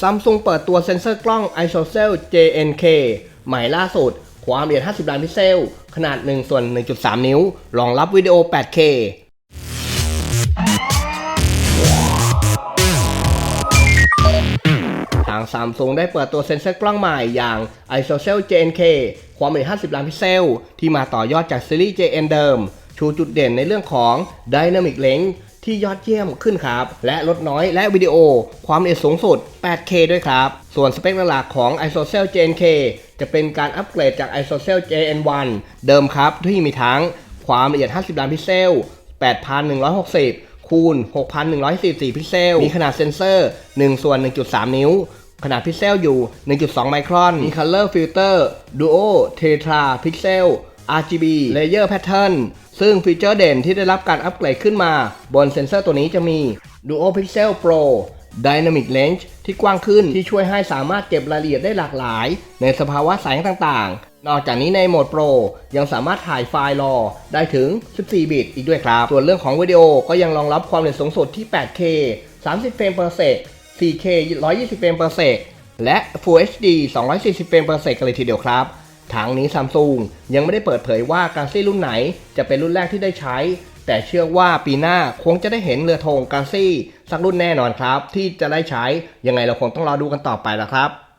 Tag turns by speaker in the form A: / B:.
A: Samsung เปิดตัวเซ็นเซอร์กล้อง ISOCELL JNK ใหม่ล่าสุด ความละเอียด 50 ล้านพิกเซล ขนาด 1 ส่วน 1.3 นิ้ว รองรับวิดีโอ 8K ทาง Samsung ได้เปิดตัวเซ็นเซอร์กล้องใหม่อย่าง ISOCELL JNK ความละเอียด 50 ล้านพิกเซล ที่มาต่อยอดจากซีรีส์ JN เดิม ชูจุดเด่นในเรื่องของ Dynamic Range ที่ยอดเยี่ยมขึ้นครับ และลดน้อยและวิดีโอ ความละเอียดสูงสุด 8K ด้วยครับ ส่วนสเปคหลักของ ISOCELL JNK จะเป็นการอัปเกรดจาก ISOCELL JN1 เดิมครับ ที่มีทั้งความละเอียด 50 ล้านพิกเซล 8160 คูณ 6144 พิกเซล มีขนาดเซ็นเซอร์1ส่วน 1.3 นิ้วขนาดพิกเซลอยู่ 1.2 ไมครอน มี Color Filter Duo Tetra Pixel RGB Layer Pattern ซึ่งฟีเจอร์เด่นที่ได้รับการอัปเกรดขึ้นมา บนเซ็นเซอร์ตัวนี้จะมี Duo Pixel Pro Dynamic Range ที่กว้างขึ้นที่ช่วยให้สามารถเก็บรายละเอียดได้หลากหลาย ในสภาวะแสงต่างๆ นอกจากนี้ในโหมด Pro ยังสามารถถ่ายไฟล์รอได้ถึง 14 บิตอีกด้วยครับ ส่วนเรื่องของวิดีโอก็ยังรองรับความเร็วสูงสุดที่ 8K 30 เฟรม per sec 4K 120 เฟรม per sec และ Full HD 240 เฟรม per sec กันเลยทีเดียวครับ ทางนี้ซัมซุงยังไม่ได้เปิดเผยว่า Galaxy รุ่นไหนจะเป็นรุ่นแรกที่ได้ใช้ แต่เชื่อว่าปีหน้าคงจะได้เห็นเรือธง Galaxy สักรุ่นแน่นอนครับ ที่จะได้ใช้ยังไงเราคงต้องรอดูกันต่อไปละครับ